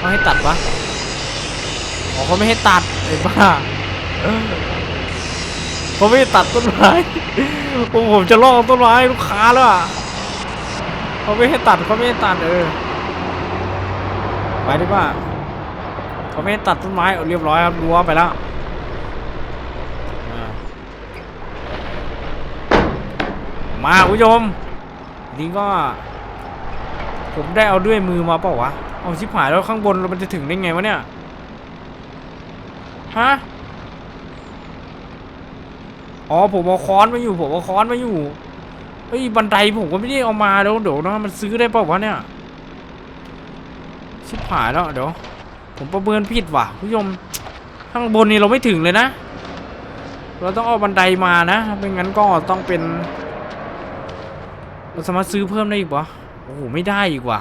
เขาให้ตัดปะอ๋อเขาไม่ให้ตัดไอ้บ้าเขาไม่ให้ตัดต้นไม้โอ้ผมจะลอกต้นไม้ลูกค้าแล้วอะเขาไม่ให้ตัดเขาไม่ให้ตัดเออไปดีกว่าเขาไม่ให้ตัดต้นไม้เรียบร้อยครับรั้วไปแล้วมาคุณผู้ชมนี่ก็ ผมได้เอาด้วยมือมาเปล่าวะ เอาชิบหายแล้วข้างบนมันจะถึงได้ไงวะเนี่ย ฮะ อ๋อผมเอาค้อนมาอยู่ ผมเอาค้อนมาอยู่เฮ้ยบันไดผมก็ไม่ได้เอามาเดี๋ยวเดี๋ยวนะมันซื้อได้เปล่าวะเนี่ย ชิบหายแล้วเดี๋ยว ผมประเมินผิดว่ะผู้ชม ข้างบนนี่เราไม่ถึงเลยนะ เราต้องเอาบันไดมานะ ไม่งั้นก็ต้องเป็น เราสามารถซื้อเพิ่มได้อีกปะ โอ้โหไม่ได้อีกว่ะ